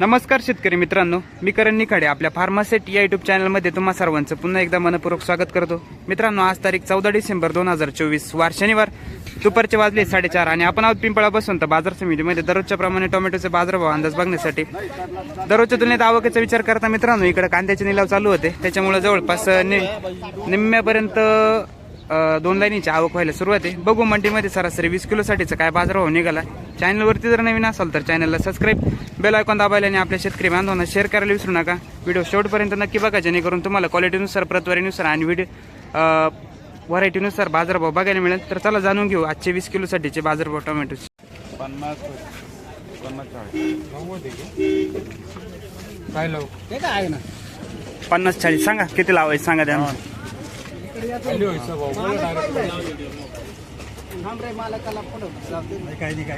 नमस्कार शेतकरी मित्रांनो मी करण निखाडे आपल्या फार्मासेट या युट्यूब चॅनलमध्ये तुम्हा सर्वांचं पुन्हा एकदा मनपूर्वक स्वागत करतो. मित्रांनो आज तारीख चौदा डिसेंबर दोन हजार चोवीस वार शनिवार. दुपारचे वाजले साडेचार आणि आपण आहोत पिंपळा बसून तर बाजार समितीमध्ये दररोजच्या प्रमाणे टोमॅटोचे बाजारभाव अंदाज बघण्यासाठी. दररोजच्या तुलनेत आवकेचा विचार करता मित्रांनो इकडे कांद्याचे निलाव चालू होते. त्याच्यामुळे जवळपास नि- निम्म्यापर्यंत दोन लाईनीची आवक व्हायला सुरुवात आहे. बघू मंडीमध्ये सरासरी वीस किलोसाठीचा काय बाजारभाव निघाला. चॅनलवरती जर नवीन असाल तर चॅनलला सबस्क्राईब बेल आयकॉन दाबायला आणि आपल्या शेतकरी बांधवांना शेअर करायला विसरू नका. व्हिडिओ शेवटपर्यंत नक्की बघा जेणेकरून तुम्हाला क्वालिटीनुसार प्रतवारीनुसार आणि व्हिडिओ व्हरायटीनुसार बाजारभाव बघायला मिळेल. तर चला जाणून घेऊ आजचे वीस किलोसाठीचे बाजारभाव टोमॅटोचे. पन्नास पन्नास चाळीस. काय लावू? ते काय आहे ना. पन्नास चाळीस सांगा किती लावायचं सांगा द्या खाली व्हायचं भाऊ बोला direct.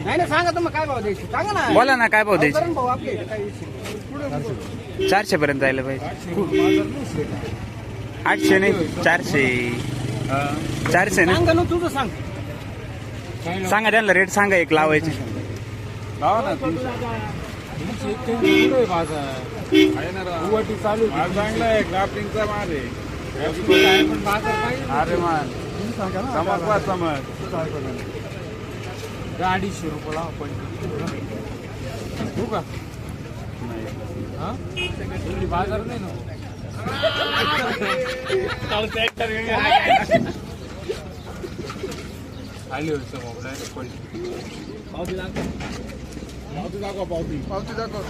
नाही ना सांगा तुम्ही काय भाव द्यायचे? सांगा ना बोला ना काय भाव द्यायचे करण भाऊ आपले विषय चारशे पर्यंत जायला पाहिजे. आठशे नाही चारशे. चारशे ना सांगा ना तुझं सांग? सांगा त्यांना रेट सांगा एक लावायचे. लावा ना चालू चांगला आहे ग्राफ्टिंगचा माल आहे. अरे मान चमक पा अडीचशे रुपये लावा पंचवीस हो का नाही बाजार नाही ना खाली व्हायचं भाऊ पावती दाखव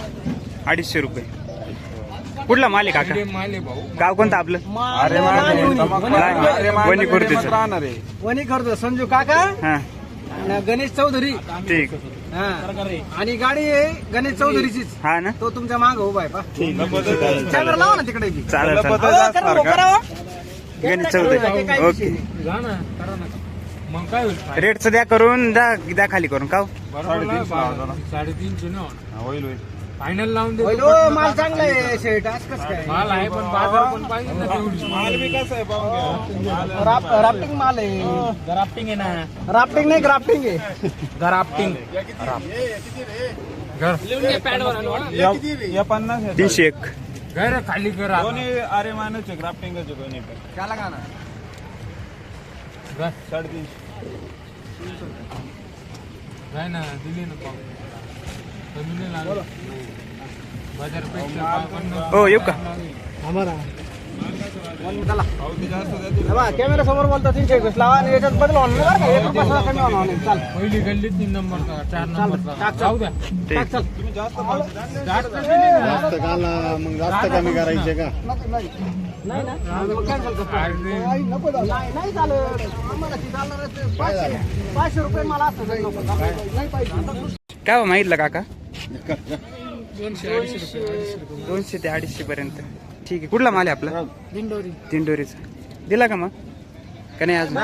अडीचशे रुपये. कुठला माल आहे काका माल भाऊ. गाव कोणतं आपलं? वणी राहणार आहे. वणी करतो संजू काका हा. आणि गणेश चौधरी. ठीक. हा. आणि गाडी आहे गणेश चौधरीचीच. हा ना? तो तुमच्या माग उभा आहे पा कॅमेरा लावा ना तिकडे बी. चालेल अहो, भाऊ, करा हो. गणेश चौधरी. ओके विषय नाही. जा ना करा ना. मग काय होईल? फायदा? रेटचं द्या करून द्या द्या खाली करून. का हो? बरोबर साडेतीनशे ना हा, होईल होईल. फायनल लावून दे हो, माल चांगला आहे शेट आज कसं काय? माल आहे पण बाजार पण पाहिजे ना तेवढी. माल बी कसा आहे पाहून घ्या. राप- राफ्टिंग माल आहे. राफ्टिंग आहे ना. राफ्टिंग नाही ग्राफ्टिंग आहे. ग्राफ्टिंग घर. या- या पन्नास आहे. तीनशे एक. घर खाली कर आता. दोन्ही अरे मानच ग्राफ्टिंगच दोन्ही पण. त्याला का ना? घर. साडेतीनशे. काय ना दिली ना पाव कमी नाही लागलं बाजारपेक्षा पन्नास हो येऊ का? चला बा, कॅमेरा समोर बोलतो तीनशे एकवीस. लावा आणि याच्यात बदल नाही बरं का? एक रुपया सुद्धा कमी होणार नाही. चाल. पहिली गल्लीत तीन नंबरचा चार नंबरचा टाक, जाऊ द्या. टाक, चल. जास्त. मग जास्त कमी करायचे का? नाही ना. नको. नाही चालत. आम्हाला ती. पाचशे रुपये मला असं. नाही पाहिजे. काय हो मागितलं काका? दोनशे ते अडीचशे पर्यंत. ठीक आहे. कुठला माल आहे आपला? दिंडोरी. दिंडोरीचा. दिला का मग? का नाही अजून?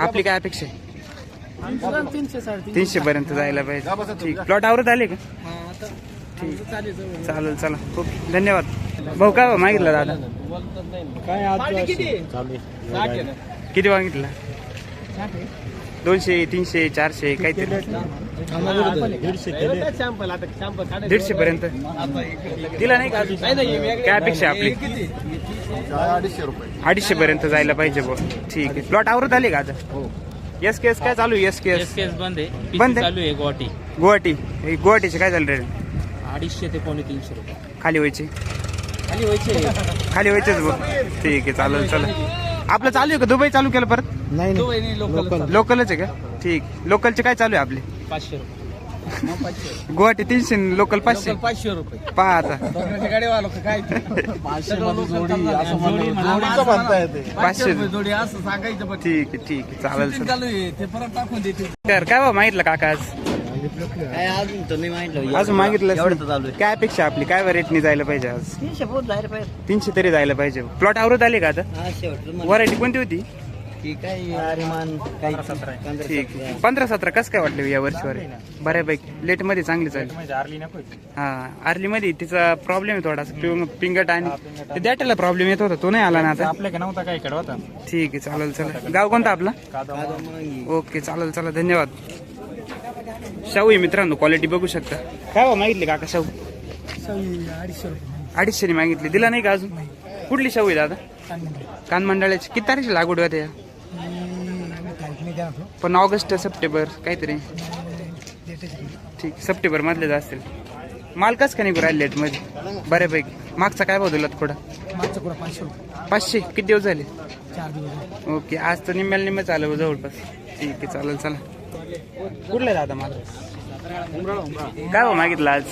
आपली काय अपेक्षा आहे? तीनशे पर्यंत जायला पाहिजे. ठीक. प्लॉट आवरत आले का? ठीक. चालेल चला. खूप धन्यवाद. भाऊ काय मागितलं दादा? किती? मागितलं? दोनशे तीनशे चारशे काहीतरी. दीडशे पर्यंत. दिला नाही का? काय अपेक्षा आहे आपली? अडीचशे रुपये. अडीचशे पर्यंत जायला पाहिजे भाऊ ठीक आहे. प्लॉट आवरत आले का आता? एस केस काय चालू एस केस केस बंद आहे. बंद? चालू आहे गुवाहाटी. गुवाहाटी. हे गुवाहाटीचे काय चालू रे? अडीचशे ते पावणे तीनशे रुपये. खाली व्हायचे. खाली व्हायचे. खाली व्हायचेच भाऊ ठीक आहे चालेल चला. आपलं चालू आहे का? दुबई चालू केलं परत? लोकल लोकलच आहे का? ठीक. लोकलचे काय चालू आहे आपले? पाचशे रुपये. गुवाहाटी तीनशे लोकल पाचशे. पाचशे रुपये. पहा आता गाडी वालो काय जोडीचं म्हणता येते पाचशे जोडी असं सांगायचं पण ठीक आहे ठीक आहे. चालेल चला. चालू आहे. ते परत टाकून देते. तर काय भाऊ मागितलं काका आज? काय अजून तर नाही माहितलं अजून मागितलं एवढं तर चालू आहे. काय अपेक्षा आपली? काय रेटनी जायला पाहिजे आज? तीनशे पोत जायला पाहिजे. तीनशे तरी जायला पाहिजे. प्लॉट आवरत आले का आता? हा शेवट व्हरायटी कोणती होती? ठीक आहे. अरेमान काही ठीक. पंधरा सतरा कसं काय वाटलं या वर्षीवर? बऱ्यापैकी. लेटमध्ये चांगली चालली. हा आर्ली मध्ये तिचा प्रॉब्लेम आहे थोडासा. पिंग- पिंगट आणि ते प्रॉब्लेम येत होता. तो नाही आला ना आता. आपल्याकडे नव्हता काय इकडे? होता. ठीक आहे चालेल चला गाव कोणता आपला? ओके चालेल चला धन्यवाद. शाहू आहे मित्रांनो क्वालिटी बघू शकता. काय हो मागितली काका शाहू? अडीचशे अडीचशेने मागितली. दिला नाही का अजून? कुठली शाहू आहे दादा? कान मंडळाची. किती तारीख लागवड होत्या पण ऑगस्ट सप्टेंबर काहीतरी. ठीक सप्टेंबर मधलेच असतील. माल कस का निघू राहिले मध्ये बऱ्यापैकी. मागचा काय दिला थोडा पाचशे किती दिवस झाले? ओके आज तर निम्म्याला निम्मे चालू जवळपास. ठीक आहे चालेल चला. कुठला दादा मला? काय हो मागितलं आज?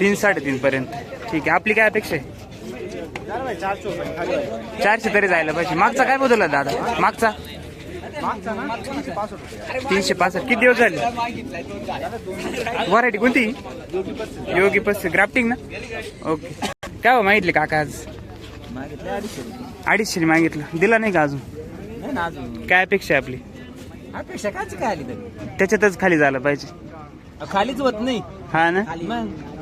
तीन साडेतीन पर्यंत. ठीक आहे आपली काय अपेक्षा आहे? चारशे तरी जायला पाहिजे. मागचा काय बदलला दादा? मागचा? तीनशे पासष्ट. किती दिवस झाले? व्हरायटी कोणती? योगी पस्तीस ग्राफ्टिंग ना? ओके काय हो मागितले काका आज? अडीचशे मागितलं. दिला नाही का अजून? काय अपेक्षा आहे आपली? अपेक्षा काय आली त्याच्यातच खाली झालं पाहिजे. खालीच होत नाही. हा ना?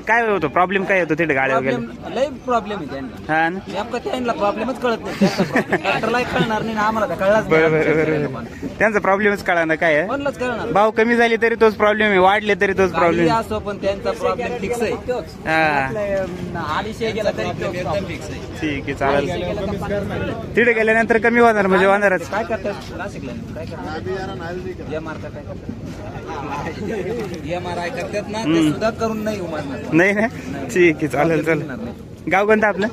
काय होतो? प्रॉब्लेम काय होतो तिथे गाड्या वगैरे? प्रॉब्लेम लय प्रॉब्लेम आहे त्यांना. हा ना? नेमकं त्यांना प्रॉब्लेमच कळत नाही. त्यांचा problem. कळणार नाही ना आम्हाला तर कळलाच नाही. बरोबर आमच्या बरोबर. लोकांना. त्यांचा प्रॉब्लेमच कळा ना काय आहे कोणालाच कळणार भाव कमी झाली तरी तोच प्रॉब्लेम आहे वाढले तरी तोच प्रॉब्लेम असो पण त्यांचा प्रॉब्लेम फिक्स आहे. हा. अडीचशे गेला तरी फिक्स आहे. ठीक आहे चालेल. तिथे गेल्यानंतर कमी होणार म्हणजे होणारच. काय करतात? नाशिकला काय करतात? एम आर काय करतात? एम आर आय करतात ना ते सुद्धा करून नाही उमरणार नाही ना ठीक आहे चालेल चालेल. गाव कोणतं आपलं.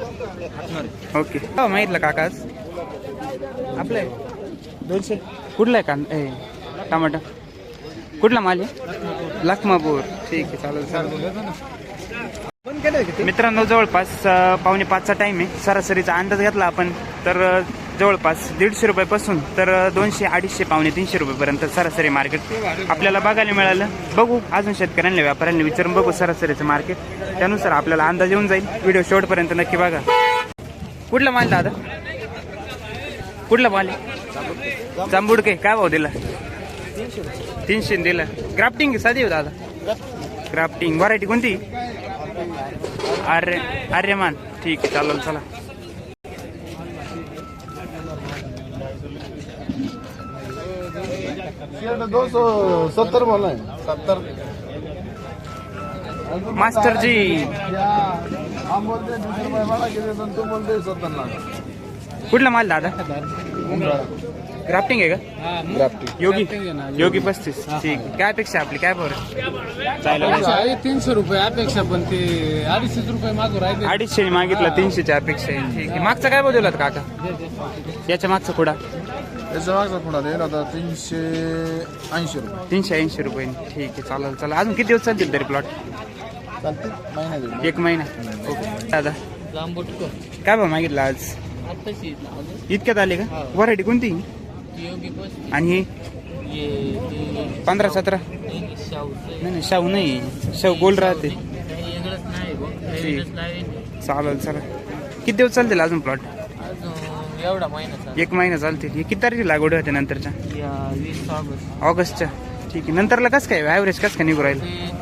ओके. हो माहितलं काका आपलं? दोनशे. कुठला आहे कान ए टमाटा कुठला माल आहे? लखमापूर. ठीक आहे चालेल चालेल. मित्रांनो जवळपास पावणे पाचचा टाइम आहे. सरासरीचा अंदाज घेतला आपण. तर जवळपास दीडशे रुपयापासून तर दोनशे अडीचशे पावणे तीनशे रुपयेपर्यंत सरासरी मार्केट आपल्याला बघायला मिळालं. बघू अजून शेतकऱ्यांना व्यापाऱ्यांना विचारून बघू सरासरीचं मार्केट. त्यानुसार आपल्याला अंदाज येऊन जाईल. व्हिडिओ शेवटपर्यंत नक्की बघा. कुठला माल दादा? कुठला माल? जांबुडके काय भाव दिला? तीनशे दिला. ग्राफ्टिंग साधी हो दादा. ग्राफ्टिंग. व्हरायटी कोणती? आर्य आर्यमान. ठीक आहे चालेल चला. दो सौ सत्तर बोला है सत्तर. मास्टर जी हम बोलते हैं वाला तुम बोलते सत्तर ना कुठला माल दादा? ग्राफ्टिंग आहे का? योगी. योगी. पस्तीस. ठीक. आहे. काय अपेक्षा आपली? काय बरं? चालेल आहे तीनशे रुपये अपेक्षा पण ते अडीचशे रुपये मागू राहिले. अडीचशे मागितलं तीनशेच्या अपेक्षा आहे. ठीक आहे. मागचा काय बदलत काका? याच्या मागचा कुडा? याचा मागचा पुन्हा दे ना आता तीनशे ऐंशी रुपये. तीनशे ऐंशी रुपये. ठीक आहे चालेल चला अजून किती दिवस चालतील तरी प्लॉट चालते महिना दे एक महिना. ओके. दादा. काय भाव मागितला आज? इतक्यात आले का? व्हरायटी कोणती? आणि पंधरा सतरा? नाही नाही. शाहू नाही. शाहू गोल राहते. चालेल चला किती दिवस चालतील अजून प्लॉट एवढा एक महिना चालतील हे किती तारखेला लागवड होते नंतरच्या? या वीस ऑगस्ट. ऑगस्टच्या. ठीक आहे. नंतरला कसं काय? ॲव्हरेज कसं काय निघू राहील?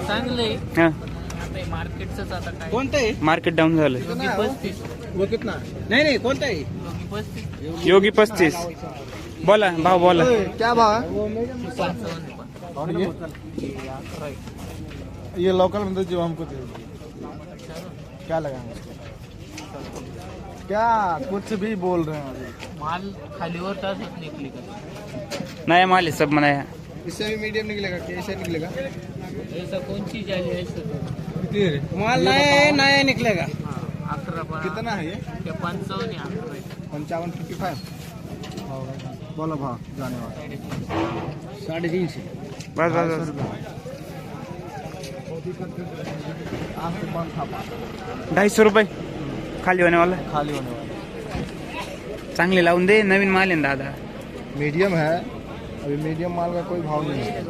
चांगलं हां. आता मार्केटचंच आता काय? कोणतं आहे? मार्केट डाऊन झालं पस्तीस. नाही. नाही कोणतं आहे? योगी पस्तीस. योगी पस्तीस. बोला भाव बोला. क्या भाव ये लोकल में तो जो हमको दे क्या लगाएंगे इसको? क्या कुछ भी बोल रहे हैं माल खालीवर तासच निघली का नया माल आहे सब मनाया इससे भी मीडियम निकलेगा कैसे निकलेगा? ऐसा कौन चीज़ आली ऐसा माल नया है नया निकलेगा। कितना है ये? ते आहे. पंचावन फिफ्टी फाइव बोलो भाव जाने वाला साडेतीनशे बस बस बस। था ढाई सौ रुपये खाली होण्यावाला खाली होने वाला चांगले लावून दे नवीन माल आहे ना दादा. मीडियम है अभी मीडियम माल का कोई भाव नहीं है।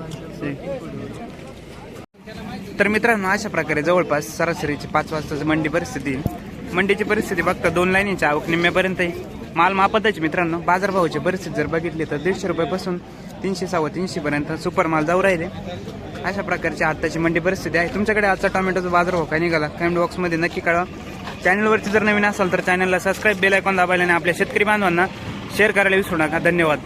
तर मित्रांनो अशा प्रकारे जवळपास सरासरीची पाच वाजताची मंडी परिस्थिती आहे. मंडीची परिस्थिती बघता दोन लाईनीची आवक निम्म्यापर्यंत आहे. माल मापताची मित्रांनो. बाजारभावाची परिस्थिती जर बघितली तर दीडशे रुपयापासून तीनशे सव्वा तीनशे पर्यंत सुपर माल जाऊ राहिले. अशा प्रकारची आत्ताची मंडी परिस्थिती आहे. तुमच्याकडे आजचा टोमॅटोचा बाजारभाव काय निघाला? कमेंट बॉक्समध्ये नक्की कळवा. चॅनलवरती जर नवीन असाल तर चॅनलला सबस्क्राईब बेल आयकॉन दाबायला आणि आपल्या शेतकरी बांधवांना शेअर करायला विसरू नका. धन्यवाद.